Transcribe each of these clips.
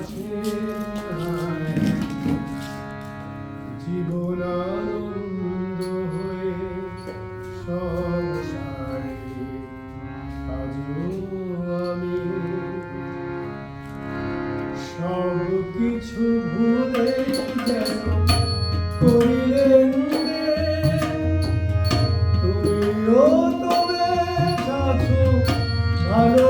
আছে হয়ে সংসারে আমি সব কিছু ভুলে যেন করিলেন। তুমিও তবে আছো ভালো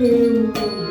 you.